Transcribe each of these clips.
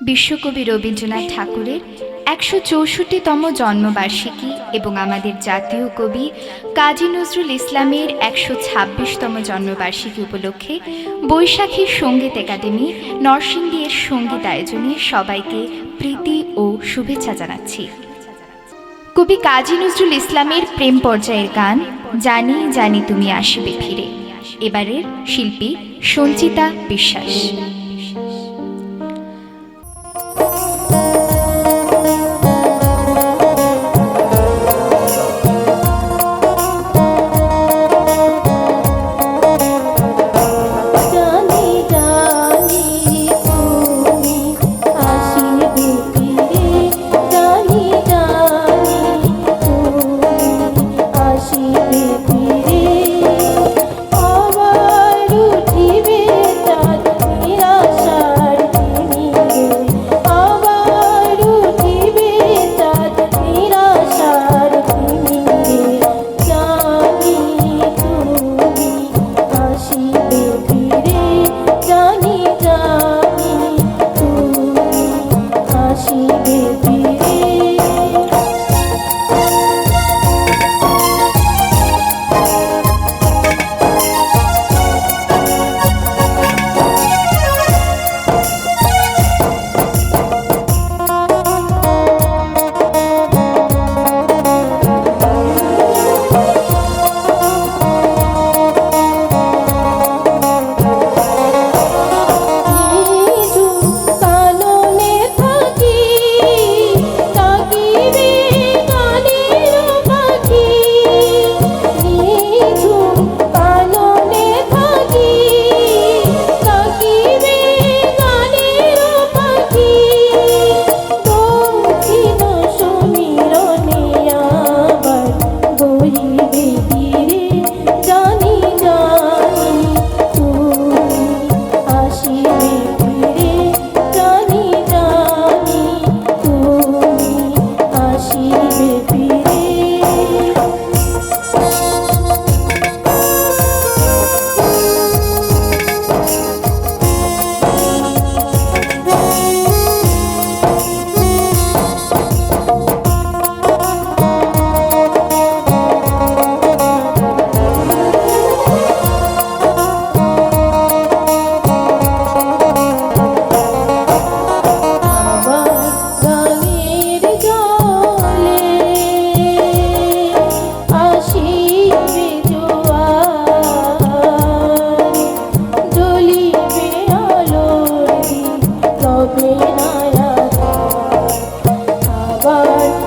বিশ্বকবি রবীন্দ্রনাথ ঠাকুরের একশো চৌষট্টিতম জন্মবার্ষিকী এবং আমাদের জাতীয় কবি কাজী নজরুল ইসলামের একশো ছাব্বিশতম জন্মবার্ষিকী উপলক্ষে বৈশাখী সংগীত একাডেমি নরসিংদী এর সংগীত আয়োজনে সবাইকে প্রীতি ও শুভেচ্ছা জানাচ্ছি। কবি কাজী নজরুল ইসলামের প্রেম পর্যায়ের গান, জানি জানি তুমি আসবে ফিরে। এবারের শিল্পী সঞ্চিতা বিশ্বাস। Oh. life.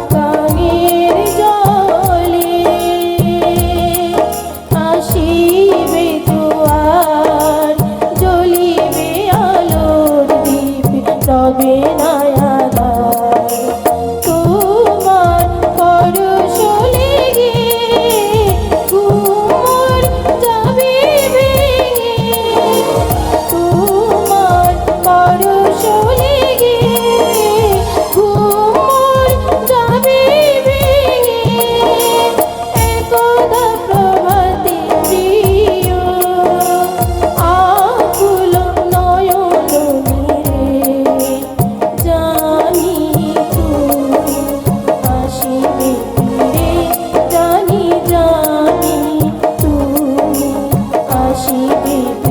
be